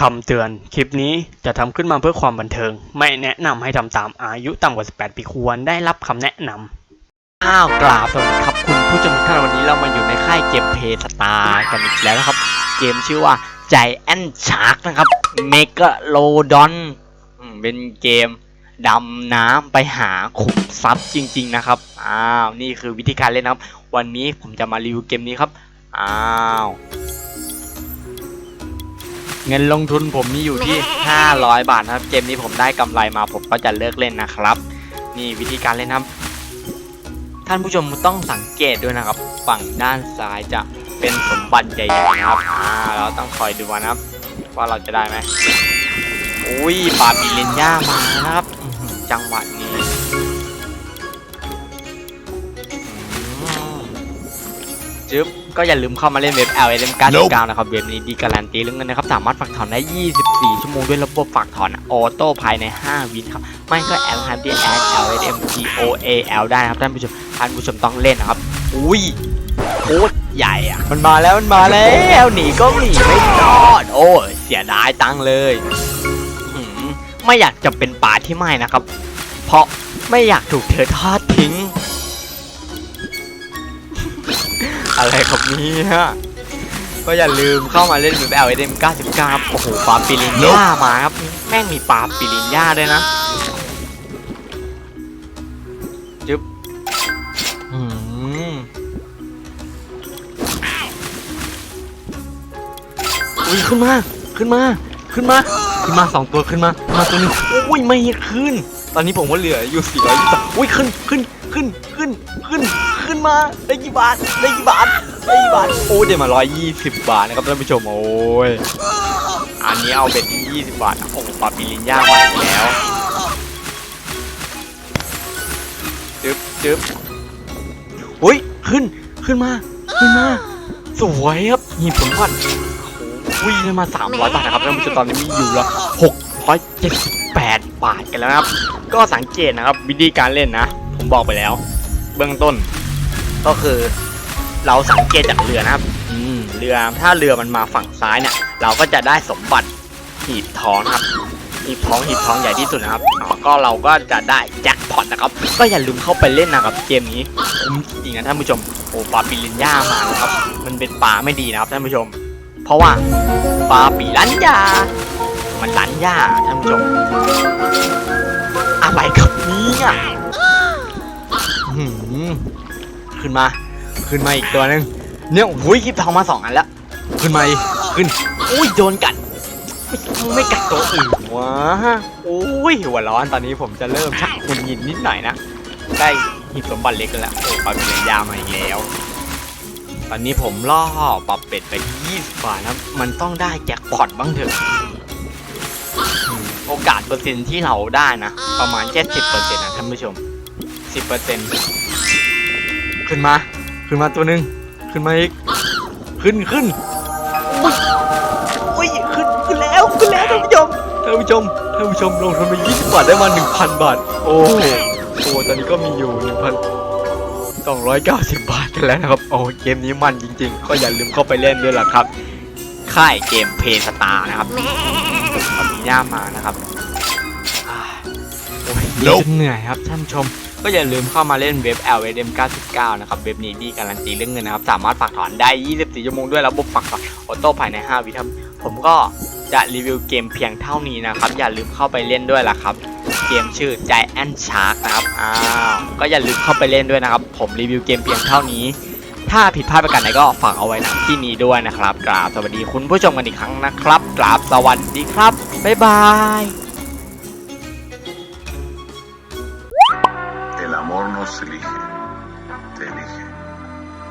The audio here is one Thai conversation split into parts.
คำเตือน คลิปนี้จะทำขึ้นมาเพื่อความบันเทิง ไม่แนะนำให้ทำตามอายุต่ำกว่า 18 ปีควรได้รับคำแนะนำอ้าวกราบสวัสดีครับ คุณผู้ชมทุกท่านวันนี้เรามาอยู่ในค่ายเกมเพย์สตาร์กันอีกแล้วนะครับ เกมชื่อว่า Giant Shark นะครับ Megalodon อืมเป็นเกมดำน้ำไปหาขุมทรัพย์จริง ๆ นะครับ อ้าว นี่คือวิธีการเล่นนะครับ วันนี้ผมจะมารีวิวเกมนี้ครับ อ้าว เงินลงทุนผมมีอยู่ที่ 500 บาทนะครับ เกมนี้ผมได้กำไรมาผมก็จะเลิกเล่นนะครับ นี่วิธีการเล่นนะครับ ท่านผู้ชมต้องสังเกตด้วยนะครับ ฝั่งด้านซ้ายจะเป็นสมบัติใหญ่ๆนะครับอ่าเราต้องคอยดูนะครับ ว่าเราจะได้ไหมอุ้ยปาปิเลนย่ามานะครับอื้อหือจังหวะนี้ จึ๊บก็อย่าลืมเข้ามาเล่นเว็บ L M 99นะครับ เว็บนี้ดีการันตีเรื่องเงินนะครับ สามารถฝากถอนได้ 24 ชั่วโมงด้วยระบบฝากถอนออโต้ภายใน 5 วินครับ ไม่ก็ L M D S L M T O A L ได้นะครับ ท่านผู้ชม ท่านผู้ชมต้องเล่นนะครับ อุ้ยโคตรใหญ่อะมันมาแล้ว มันมาแล้ว หนีก็หนีไม่รอด โอ้ยเสียดายตังค์เลยหืมไม่อยากจะเป็นป่าที่ไม่นะครับ เพราะไม่อยากถูกเธอทอดทิ้ง เนี่ยก็อย่าลืมเข้ามาเล่นแบบ L M 99ครับโอ้โหปลาปิลินย่ามาครับ แม่งมีปลาปิลินย่าด้วยนะจึ๊บอืมอุ้ยขึ้นมา ขึ้นมา ขึ้นมา ขึ้นมาสองตัวขึ้นมาขึ้นมาตัวหนึงอุ้ยไม่ขึ้น ตอนนี้ผมว่าเหลืออยู่สี่ร้อยยี่สิบอุ้ยขึ้นขึ้นขึ้นขึ้นขึ้นขึ้นมาได้กี่บาทได้กี่บาท ได้กี่บาทโอ้ยได้มาร้อยยี่สิบบาทนะครับท่านผู้ชมโอ้ยอันนี้เอาเป็นที่ยี่สิบบาทโอ้โหปลาปิลินย่ามาอีกแล้วจึ๊บจึ๊บอุ้ยขึ้นขึ้นมาขึ้นมาสวยครับหีบสมบัติโอ้ยได้มา300บาทนะครับท่านผู้ชมตอนนี้มีอยู่ละ678บาทกันแล้วนะครับ ก็สังเกตนะครับวิธีการเล่นนะ ผมบอกไปแล้ว เบื้องต้น ก็คือ เราสังเกตจากเรือนะครับ อืมเรือถ้าเรือมันมาฝั่งซ้ายเนี่ย เราก็จะได้สมบัติหีบทองนะครับหีบทองหีบทองใหญ่ที่สุดนะครับอ๋อก็เราก็จะได้แจ็คพอตนะครับ ก็อย่าลืมเข้าไปเล่นนะครับ เกมนี้คุ้มจริงนะท่านผู้ชมโอ้ปลาปิลินย่ามานะครับ มันเป็นปลาไม่ดีนะครับท่านผู้ชม เพราะว่าปลาปีลันยามันลันยาท่านผู้ชม อะไรครับเนี่ยอื้อหือขึ้นมา ขึ้นมาอีกตัวนึงเนี่ยโอ้ยคลิปทองมาสองอันแล้วขึ้นมาอีกขึ้นอุ้ยโดนกัดมึงไม่กัดตัวอื่นวะโอ้ยหัวร้อนตอนนี้ผมจะเริ่มชักหงุดหงิดนิดหน่อยนะได้หีบสมบัติเล็กแล้วโอ้ปลาเป็นยามาอีกแล้ว ตอนนี้ผมล่อปลาเป็ดไปที่20บาทนะมันต้องได้แจ็คพอตบ้างเถอะโอกาสเปอร์เซ็นต์ที่เราได้นะ ประมาณ70%นนะท่านผู้ชม10%ขึ้นมา ขึ้นมาตัวหนึ่งขึ้นมาอีก ขึ้นขึ้นอุ้ยขึ้นขึ้นแล้วขึ้นแล้วท่านผู้ชมท่านผู้ชมท่านผู้ชมลงทุนไป20บาทได้มา1,000 บาท โอ้โหโอ้ตอนนี้ก็มีอยู่1,290 บาทกันแล้วนะครับโอ้เกมนี้มันจริง ๆ ก็อย่าลืมเข้าไปเล่นด้วยล่ะครับ ค่ายเกมเพย์สตาร์นะครับตอนนี้ย่ามานะครับอ่า โอ้ยดีจนเหนื่อยครับท่านชม ก็อย่าลืมเข้ามาเล่นเว็บ l m 99นะครับ เว็บนี้ดีการันตีเรื่องเงินนะครับ สามารถฝากถอนได้ 24 ชั่วโมงด้วยระบบฝากถอนออโต้ภายใน 5 วิครับผมก็จะรีวิวเกมเพียงเท่านี้นะครับ อย่าลืมเข้าไปเล่นด้วยล่ะครับ เกมชื่อ Giant Shark นะครับอ้าวก็อย่าลืมเข้าไปเล่นด้วยนะครับ ผมรีวิวเกมเพียงเท่านี้ ถ้าผิดพลาดประการใดก็ฝากเอาไว้ณที่นี้ด้วยนะครับกราบสวัสดีคุณผู้ชมกันอีกครั้งนะครับกราบสวัสดีครับบ๊ายบาย elige, te elige.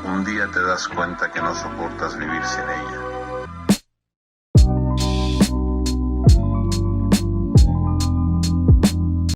Un día te das cuenta que no soportas vivir sin ella.